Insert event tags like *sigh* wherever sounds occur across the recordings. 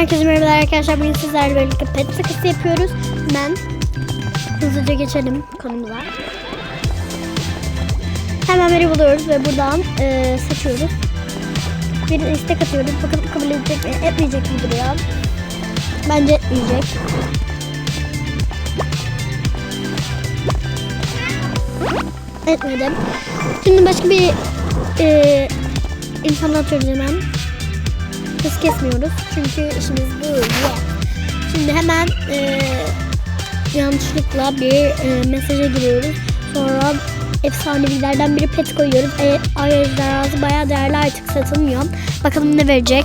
Herkese merhabalar arkadaşlar. Bugün sizlerle birlikte pet takısı yapıyoruz. Hemen hızlıca geçelim konumuza. Hemen veri buluyoruz ve buradan e, seçiyoruz. Bir istek atıyoruz. Bakalım kabul edecek mi, etmeyecek mi duruyor. Bence etmeyecek. Etmedim. Şimdi başka bir e, insan atıyoruz hemen. Hız kesmiyoruz. Çünkü işimiz bu. Şimdi hemen e, yanlışlıkla bir e, mesaja giriyoruz. Sonra efsanevilerden biri pet koyuyoruz. E, ay ejderhası bayağı değerli artık satılmıyor. Bakalım ne verecek.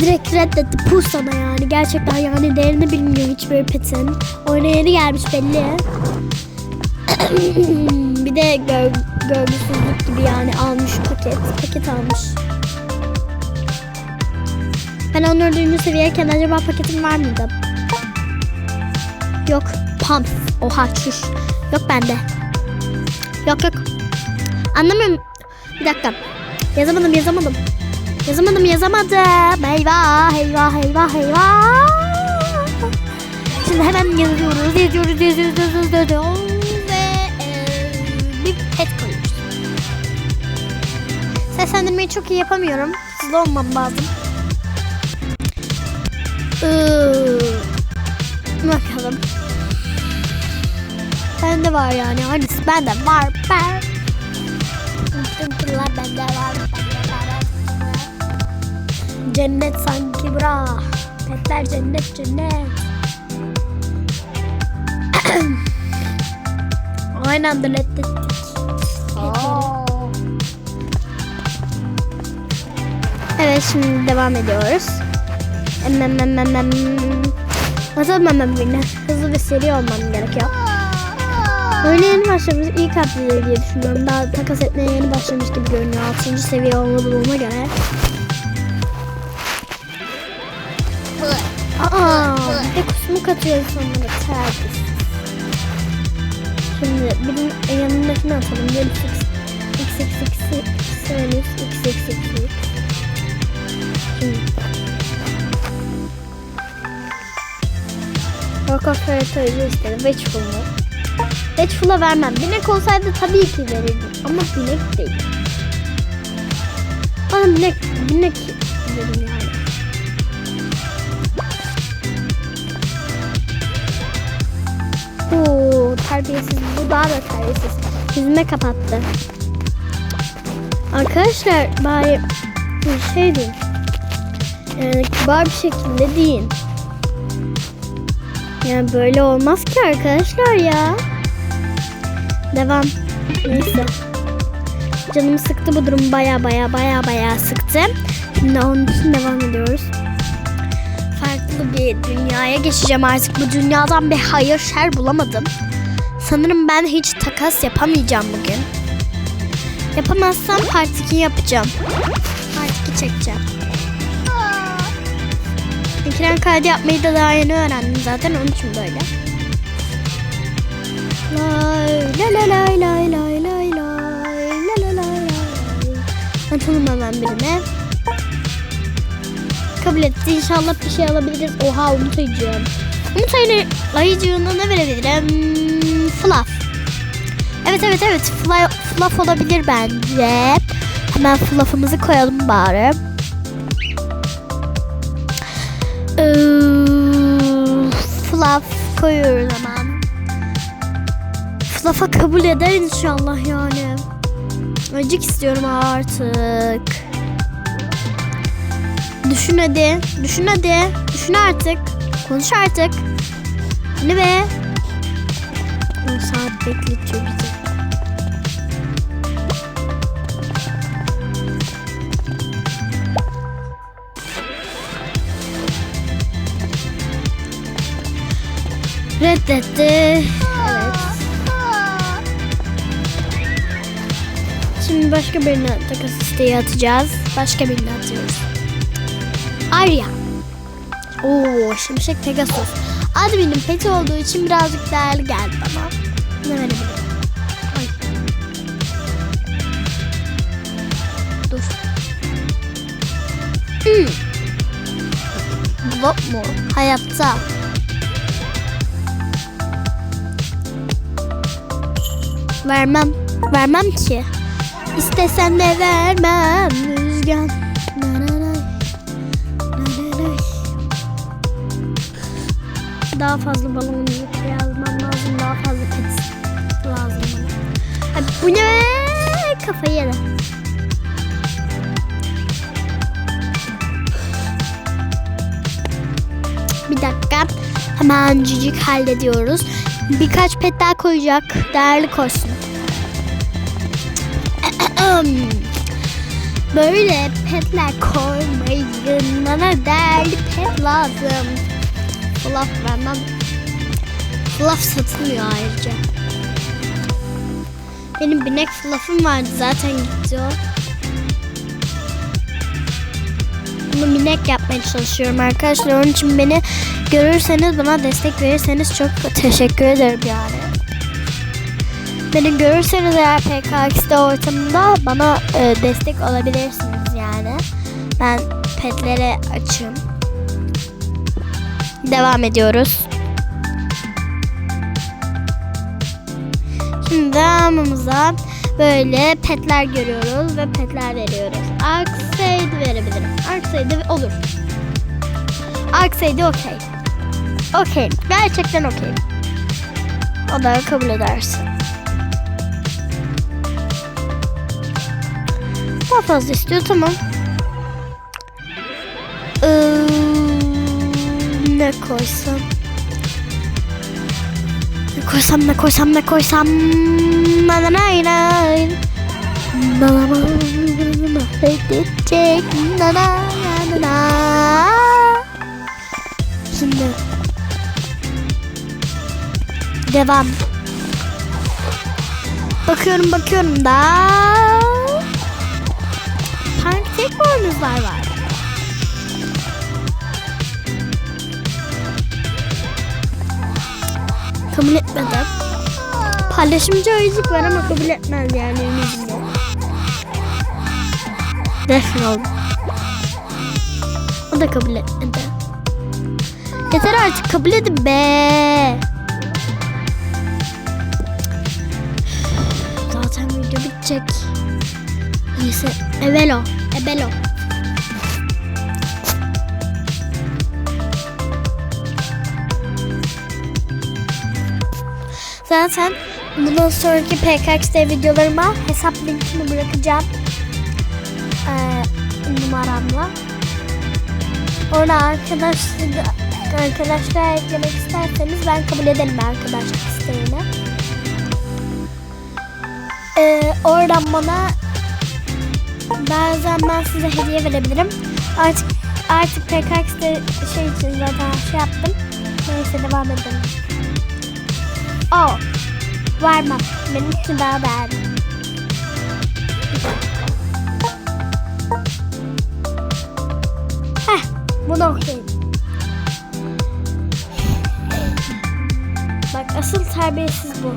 Direkt reddetti puh sana yani. Gerçekten yani değerini bilmiyor hiçbir petin. Oyuna yeni gelmiş belli. *clears throat* bir de gör, görgüsüzlük gibi yani almış paket. Paket almış. Ben 14. seviyeyken acaba paketim var mıydı? Yok. Pams. Oha çüş. Yok bende. Yok yok. Anlamıyorum. Bir dakika. Yazamadım yazamadım. Yazamadım yazamadım. Eyvah eyvah eyvah eyvah. Şimdi hemen yazıyoruz yazıyoruz yazıyoruz yazıyoruz, yazıyoruz. Seslendirmeyi çok iyi yapamıyorum. Hızlı olmam lazım. Iıı, bakalım. Bende var yani. Hangisi bende var. Ben. Tüm tırlar bende var. Bende. Cennet sanki bura. Petler cennet cennet. *clears throat* Aynı anda reddettik. Evet şimdi devam ediyoruz. Em, em, em, em, em. Atalım hemen birine. Hızlı ve seri olmam gerekiyor. Öyle yeni başlamış iyi kalpli diye düşünüyorum. Daha takas etmeye yeni başlamış gibi görünüyor. 6. seviye olmadığına göre. Aa, bir de kusmuk atıyor insanlara. Terbiyesiz. Şimdi birinin yanındakini atalım. Gelip x x x x x x x x Şimdi. Rock of Territory'yi istedim. Vegeful mu? Vegeful'a vermem. Binek olsaydı tabii ki verirdim. Ama binek değil. Bana binek, binek dedim yani. Oo, terbiyesiz. Bu daha da terbiyesiz. Yüzüme kapattı. Arkadaşlar bari bir şey diyeyim. Yani kibar bir şekilde deyin. Yani böyle olmaz ki arkadaşlar ya. Devam. Neyse. Canımı sıktı bu durum baya baya baya baya sıktı. Şimdi onun için devam ediyoruz. Farklı bir dünyaya geçeceğim artık. Bu dünyadan bir hayır şer bulamadım. Sanırım ben hiç takas yapamayacağım bugün. Yapamazsam part 2 yapacağım. Part 2 çekeceğim. Ekran kaydı yapmayı da daha yeni öğrendim zaten onun için böyle. Lay la la lay lay lay lay lay la la lay lay. Atalım hemen birine. Kabul etti. İnşallah bir şey alabiliriz. Oha umut ayıcığım. Umut ne verebilirim? Fluff. Evet evet evet. Fly, fluff olabilir bence. Hemen fluff'ımızı koyalım bari. Ee, fluff koyuyoruz hemen. Fluff'a kabul eder inşallah yani. Acık istiyorum artık. Düşün hadi. Düşün hadi. Düşün artık. Konuş artık. Ne be? 10 saat bekletiyor bizi. Reddetti. Evet. Şimdi başka birine takas isteği atacağız. Başka birine atıyoruz. Arya. Oo, Şimşek Pegasus. Admin'in peti olduğu için birazcık değerli geldi bana. Ne verebilirim? Ay. Dur. Hmm. Blok mu? Hayatta. Vermem. Vermem ki. İstesen de vermem. Nananay. Daha fazla balon yazmam lazım. Daha fazla pet lazım. Ay, bu ne? Kafayı yedi. Bir dakika. Hemen cücük hallediyoruz. Birkaç pet daha koyacak. Değerli koysun. Böyle petler koymayın. Bana değerli pet lazım. Fluff vermem. Fluff satılmıyor ayrıca. Benim binek fluff'ım vardı zaten gitti o. Bunu minek yapmaya çalışıyorum arkadaşlar. Onun için beni görürseniz bana destek verirseniz çok teşekkür ederim yani. Beni görürseniz eğer PKX'de ortamında bana e, destek olabilirsiniz yani. Ben petlere açım. Devam ediyoruz. Şimdi devamımıza böyle petler görüyoruz ve petler veriyoruz. Arkside verebilirim. Arkside olur. Arkside okey. Okey. Gerçekten okey. O da kabul edersin. Daha fazla istiyor tamam. Ee, ne koysam? Ne koysam ne koysam ne koysam na na na na na na Devam Bakıyorum bakıyorum da Pankek boynuzlar var Kabul etmedi. Paylaşımcı ayıcık var ama kabul etmez yani eminim. Defne oldu. O da kabul etmedi. Yeter artık kabul edin be. Video bitecek. Neyse. Ebelo. Ebelo. Zaten bundan sonraki PKX'de videolarıma hesap linkini bırakacağım. Ee, numaramla. Orada arkadaşlar arkadaşlar eklemek isterseniz ben kabul ederim arkadaşlık isteğini. Ee, oradan bana bazen ben size hediye verebilirim. Artık artık PKX'de şey için zaten şey yaptım. Neyse devam edelim. Oh. Vermem. Benimki daha beğendim. Heh. Bunu okuyayım. Bak asıl terbiyesiz bu.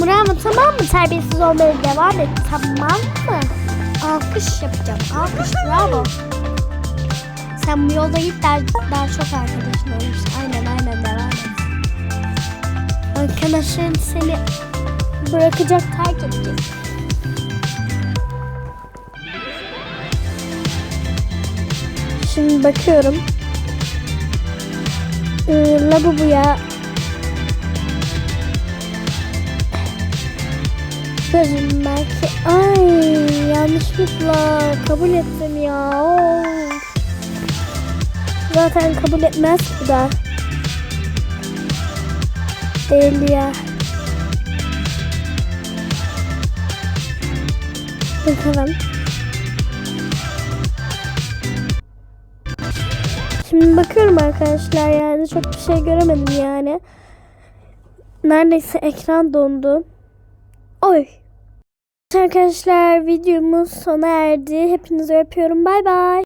Bravo tamam mı? Terbiyesiz olmaya devam et. Tamam mı? Alkış yapacağım. Alkış bravo. Sen bu yolda git daha, daha çok arkadaşın olursun. Aynen aynen devam et. Arkadaşın seni bırakacak terk edecek. Şimdi bakıyorum. Ee, lavaboya Kızım belki ay yanlışlıkla kabul ettim ya. Of. Zaten kabul etmez bu da. Değil ya. Bakalım. Şimdi bakıyorum arkadaşlar yani çok bir şey göremedim yani. Neredeyse ekran dondu. Oy. Arkadaşlar videomuz sona erdi. Hepinizi öpüyorum. Bay bay.